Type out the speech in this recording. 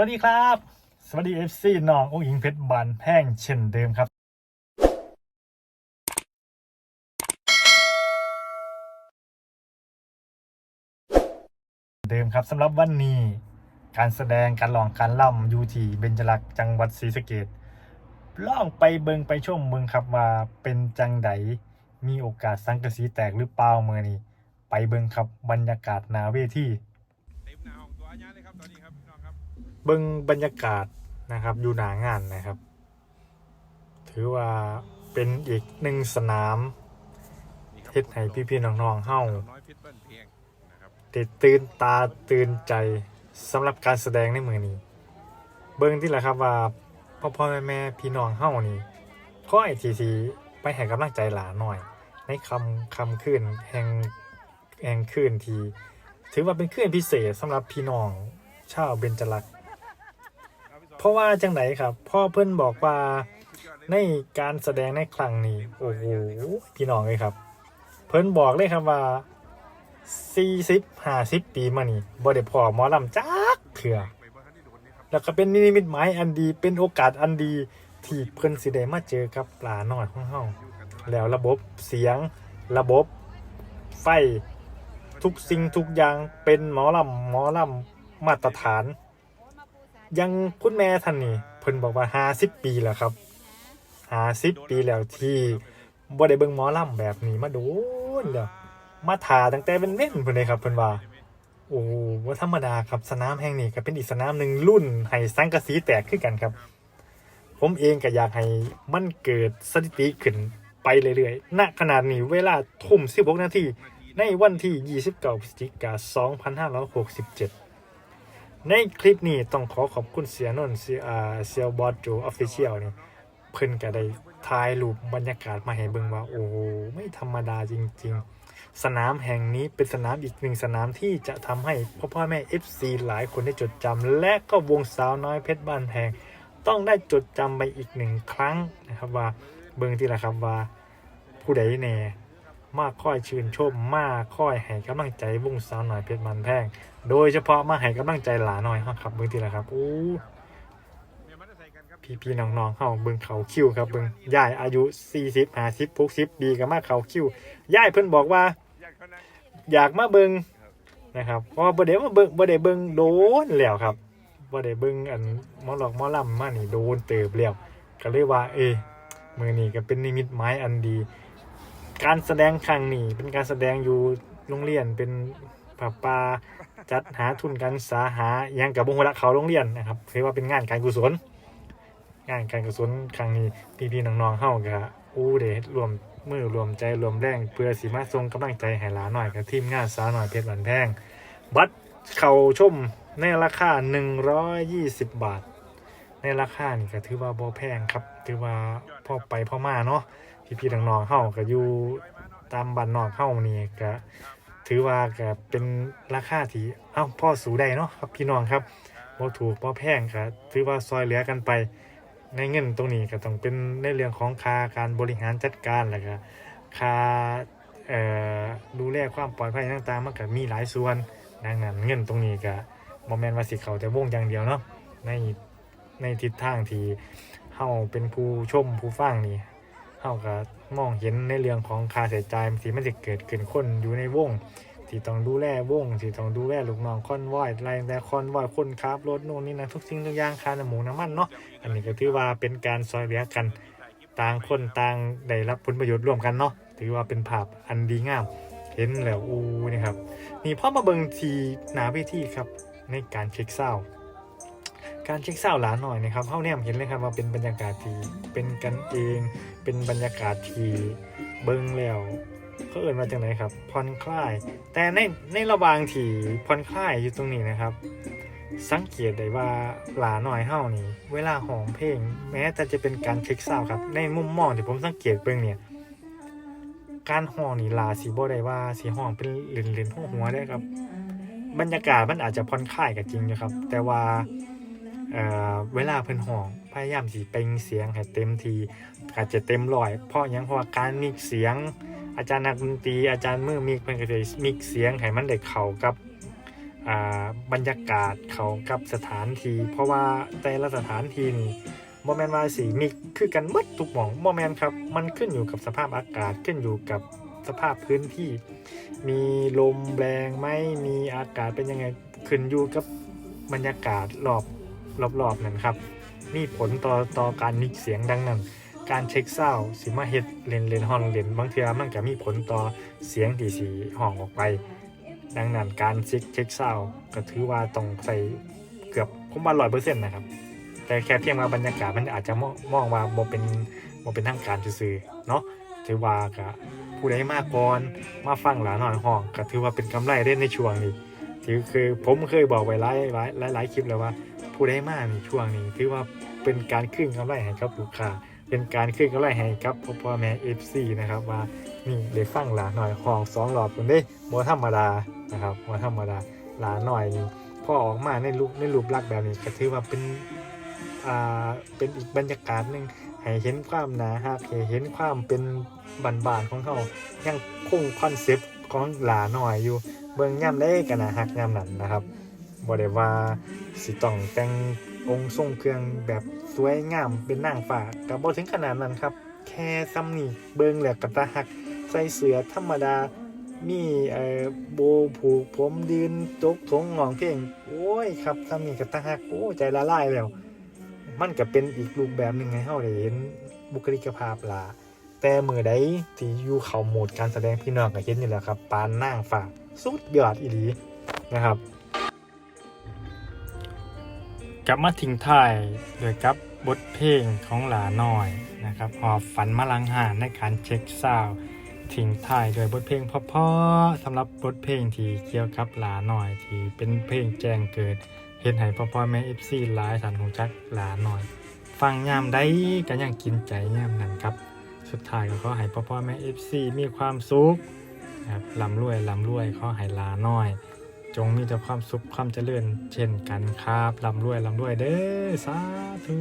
วัสดีครับ สวัสดีเอฟซีน้ององค์อิงเพชรบานแพงเช่นเดิมครับ เดิมครับสำหรับวันนี้การแสดงการลองการล่ำอยูที่เบญจลักษ์จังหวัดศรีสะเกดล่องไปเบิงไปชมเบิงครับว่าเป็นจังไดมีโอกาสสังกะสีแตกหรือเปล่าเมื่อนี้ไปเบิงครับบรรยากาศนาเวที่ เบิ้งบรรยากาศนะครับ อยู่หนางานนะครับ ถือว่าเป็นอีกหนึ่งสนามเฮ็ดให้พี่ๆน้องๆเฮาสาวน้อยเฮ้านเพียงนะครับได้ตื่นตาตื่นใจสำหรับการแสดงในมือนี้ เบิ้งที่แหละครับว่าพ่อพ่อแม่แม่พี่น้องเฮานี่ข้อไอทีทีไปให้กำลังใจหลานหน่อย ในคำคำคืนแห่งแห่งคืนที ถือว่าเป็นคืนพิเศษสำหรับพี่น้องชาวเบญจลักษ เพราะว่าจังไหนครับ พ่อเพิ่อนบอกว่าในการแสดงในครั้งนี้โอ้โหพี่น้องเลยครับ เพิ่นบอกเลยครับว่า40 50ปีมานี่บ่ได้พอหมอลำจักเถื่อไปบ่ทันได้โดนนี่ครับแล้วก็เป็นนิมิตหมายอันดีเป็นโอกาสอันดีที่เพิ่นสิได้มาเจอกับปลาน้อยของเฮาแล้วระบบเสียงระบบไฟทุกสิ่งทุกอย่างเป็นหมอลำหมอลำมาตรฐาน ยังคุณแม่ท่านนี่เพิ่นบอกว่าห้าสิบปีแล้วครับห้าสิบปีแล้วที่บ่ได้เบิ่งหมอลำแบบนี้มาโดนแล้วมาถ่าตั้งแต่เป็นเม่นเพิ่นเลยครับเพิ่นว่าโอ้ว่าธรรมดาครับสนามแห่งนี้ก็เป็นอีกสนามหนึ่งรุ่นให้สังกะสีแตกขึ้นกันครับ ผมเองก็อยากให้มันเกิดสถิติขึ้นไปเรื่อยๆณขนาดนี้เวลาทุ่ม16นาทีในวันที่ 29พฤศจิกายน2567 ในคลิปนี้ต้องขอขอบคุณเสียนนท์เสียอาเซียวบอสโจออฟฟิเชียลนี่เพิ่นก็ได้ถ่ายรูปบรรยากาศมาให้เบิ่งว่า โอ้โหไม่ธรรมดาจริง ๆ สนามแห่งนี้เป็นสนามอีกหนึ่งสนามที่จะทำให้พ่อพ่อแม่ FC หลายคนได้จดจำและก็วงสาวน้อยเพชรบ้านแพงต้องได้จดจำไปอีกหนึ่งครั้งนะครับว่าเบิ่งที่ละครับว่าผู้ใดแน่ มาค่อยชื่นชมมาค่อยให้กำลังใจวงสาวหน้อยเพชรบ้านแพง โดยเฉพาะมาให้กำลังใจหลาน้อยครับเบิ่งทีละครับอู้พี่พี่น้องๆเฮาเบิ่งเขาคิวครับเบิ่งยายอายุ40 50 60ปีก็มาเขาคิวยายเพิ่นบอกว่า อยากเขากมาเบิ่งนะครับเพราะบ่ได้มาเบิ่งบ่ได้เบิ่งโดนแล้วครับบ่ได้เบิ่งอันมอหลอกมอลำมานี่โดนเติบแล้วก็เลยว่า เอ้มื้อนี้ก็เป็นนิมิตหมายอันดี การแสดงครั้งนี้เป็นการแสดงอยู่โรงเรียนเป็นผับปาจัดหาทุนการศึกษาหายังกับบุคลากรโรงเรียนนะครับถือว่าเป็นงานการกุศล งานการกุศลครั้งนี้พี่ๆน้องๆเฮาก็อู้เดรวมมือรวมใจรวมแรงเพื่อสิมาส่งกำลังใจให้หลานหน่อยกับทีมงานสาหน่อยเพชรบันแพงบัตรเข้าชมในราคา 120 บาท ในราคานี่ก็ถือว่าบ่แพงครับ ถือว่าพอไปพอมาเนาะ พี่ๆน้องๆเฮาก็อยู่ตามบ้านนอกเฮานี่ก็ถือว่าก็เป็นราคาที่เอ้าพ่อสูได้เนาะครับพี่น้องครับบ่ถูกบ่แพงก็ถือว่าซอยเหลือกันไปในเงินตรงนี้ก็ต้องเป็นในเรื่องของค่าการบริหารจัดการแล้วก็ค่าดูแลความปลอดภัยต่างๆมันก็มีหลายส่วน ดังนั้นเงินตรงนี้ก็บ่แม่นว่าสิเขาแต่วงอย่างเดียวเนาะในในทิศทางที่เฮาเป็นผู้ชมผู้ฟังนี่าก็มองเห็นในเรื่องของค่าใช้จ่ายที่มันจะเกิดขึ้นคนอยู่ในวงที่ต้องดูแลวงที่ต้องดูแลลูกน้องคอนวอยไล่แต่คอนวอยคนขับรถโน่นนี่นะทุกสิ่งทุกอย่างค่าน้ำหมูน้ำมันเนาะอันนี้ก็ถือว่าเป็นการซอยเหลือกันต่างคนต่างได้รับผลประโยชน์ร่วมกันเนาะถือว่าเป็นภาพอันดีงามเห็นแล้วอูนี่ครับนี่พ่อมาเบิงทีหนาเวทีครับในการเช็คเศร้า การเช็คเศร้าหลานหน่อยนะครับเท่าเนี่ยเห็นเลยครับว่าเป็นบรรยากาศที่เป็นกันเอง เป็นบรรยากาศที่เบิงแล้วเขาเอ่นมาจากไหนครับผ่อนคลาย แต่ในในระหว่างที่ผ่อนคลายอยู่ตรงนี้นะครับ สังเกตได้ว่าหลาหน่อยเฮานี่ เวลาห้องเพลง แม้แต่จะเป็นการเช็คเศร้าครับ ในมุมมองที่ผมสังเกตเบิ่งเนี่ยการห้องนี่ลาสีบ่ได้ว่าสีห้องเป็นเลนเลนหัวหัวได้ครับ บรรยากาศมันอาจจะผ่อนคลายก็จริงนะครับ แต่ว่า เอ่อเวลาเพิ่นห้องพยายามสิเปล่งเสียงให้เต็มทีอาจจะเต็มร้อยเพราะหยังเพราะว่าการมิกเสียง อาจารย์นักดนตรีอาจารย์มือมิกเพิ่นก็จะมิกเสียงให้มันได้เข้ากับอ่าบรรยากาศเขากับสถานที่เพราะว่าแต่ละสถานที่นี่โมเมนว่าสีมีคือกันหมดทุกหมองโมเมนครับ มันขึ้นอยู่กับสภาพอากาศขึ้นอยู่กับสภาพพื้นที่ มีลมแรงไหมมีอากาศเป็นยังไงขึ้นอยู่กับบรรยากาศรอบ รอบๆนั่นครับ มีผลต่อต่อการมิกเสียงดังนั้น การเช็คเศร้าสิมาเฮ็ดเลนเลนฮอนเลนบางเทื่อมันก็มีผลต่อเสียงที่สีห้องออกไป ดังนั้นการเช็คเช็คเศร้าก็ถือว่าต้องใส่เกือบผมว่าร้อยเปอร์เซ็นต์นะครับ แต่แค่เพียงว่าบรรยากาศมันอาจจะมองว่าบ่เป็นบ่เป็นทางการซื่อๆเนาะถือว่าก็ผู้ใดมาก่อนมาฟังหลานหน่อยห้องก็ถือว่าเป็นกำไรได้ในช่วงนี้ ถือคือผมเคยบอกไว้หลายหลายหลายหลายคลิปแล้วว่า ผู้ใดมาในช่วงนี้ถือว่าเป็นการขึ้นกำไรให้กับลูกค้าเป็นการขึ้นกำไรให้กับพ่อพ่อแม่ FC นะครับว่านี่ได้ฟังหลาหน่อยห้องสองรอบคนเด้บ่ธรรมดานะครับบ่ธรรมดาหลาหน่อยนี่พอออกมาในรูปในรูปลักษณ์แบบนี้ก็ถือว่าเป็นอ่าเป็นอีกบรรยากาศหนึ่งให้เห็นความหนาฮักให้เห็นความเป็นบานๆของเขายังคงคอนเซปต์ของหลาหน่อยอยู่ เบิ่งย่ำได้กันนะฮักย่ำนั้นนะครับบ่ได้ว่าสิต้องแต่งองค์ทรงเครื่องแบบสวยงามเป็นนางฟ้าก็บ่ถึงขนาดนั้นครับ แค่ซ้ำนี่เบิ่งแล้วก็ตาฮัก ใส่เสื้อธรรมดามีเอ่อโบผูกผมยืนจกทงงองเพลงโอ้ยครับซ้ำนี่ก็ตาฮักโอ้ใจละลายแล้ว มันก็เป็นอีกรูปแบบหนึ่งให้เฮาได้เห็นบุคลิกภาพล่ะแต่มือใดที่อยู่เขาโหมดการแสดงพี่น้องก็เห็นอยู่แล้วครับ ปานนั่งฝาก สุดยอดอีหลีนะครับกลับมาทิ้งท้ายโดยกับบทเพลงของหลาน้อยนะครับหอบฝันมาลังหานในการเช็คซาวทิ้งท้ายโดยบทเพลงเพราะๆสำหรับบทเพลงที่เกี่ยวกับหลาน้อยที่เป็นเพลงแจ้งเกิดเห็นให้พ่อพ่อแม่เอฟซีหลายสันหูจักหลาหน่อย ฟังยามได้ก็ยังกินใจยามนั้นครับ สุดท้ายก็ขอให้พ่อพ่อแม่เอฟซีมีความสุข ครับลำรวยลำรวยขอให้หลาน้อย จงมีแต่ความสุขความเจริญ เช่นกันครับลำรวยลำรวยเด้อสาธุ